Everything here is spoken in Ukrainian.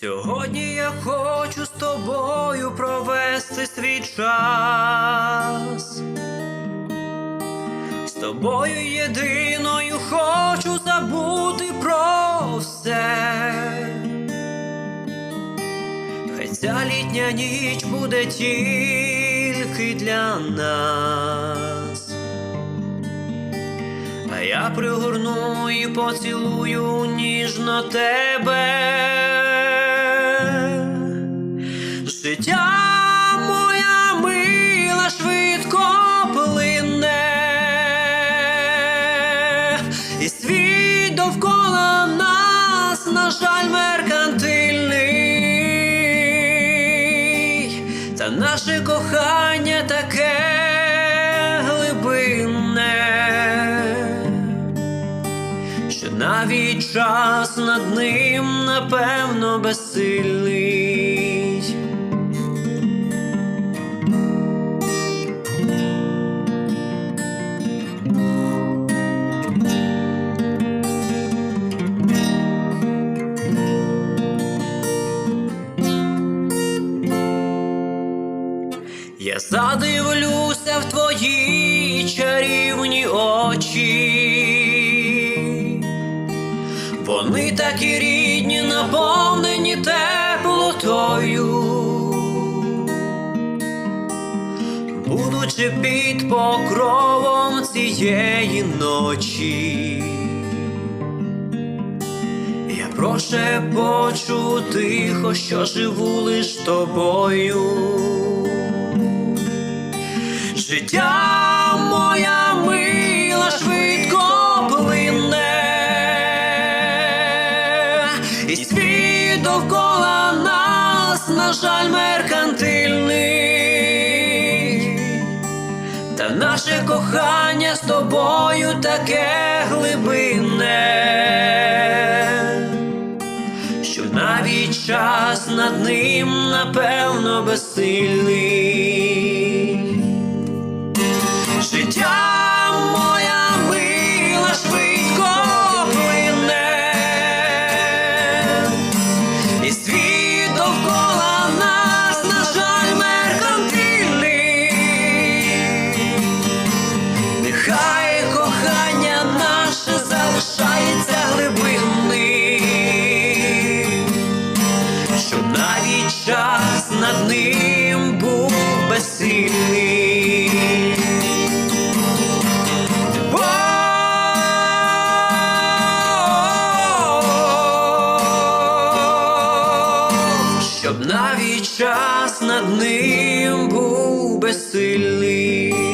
Сьогодні я хочу з тобою провести свій час. З тобою єдиною хочу забути про все. Ця літня ніч буде тільки для нас. А я пригорну і поцілую ніжно тебе. Життя моя мила швидко плине, і світ наше кохання таке глибинне що навіть час над ним напевно безсильний. Задивлюся в твої чарівні очі. Вони такі рідні, наповнені теплотою. Будучи під покровом цієї ночі, я прошепочу тихо, що живу лиш тобою. Життя моя мила швидко плине, і світ довкола нас, на жаль, меркантильний, та наше кохання з тобою таке глибинне, що навіть час над ним напевно безсильний. Безсильний. Щоб навіть час над ним був безсильний.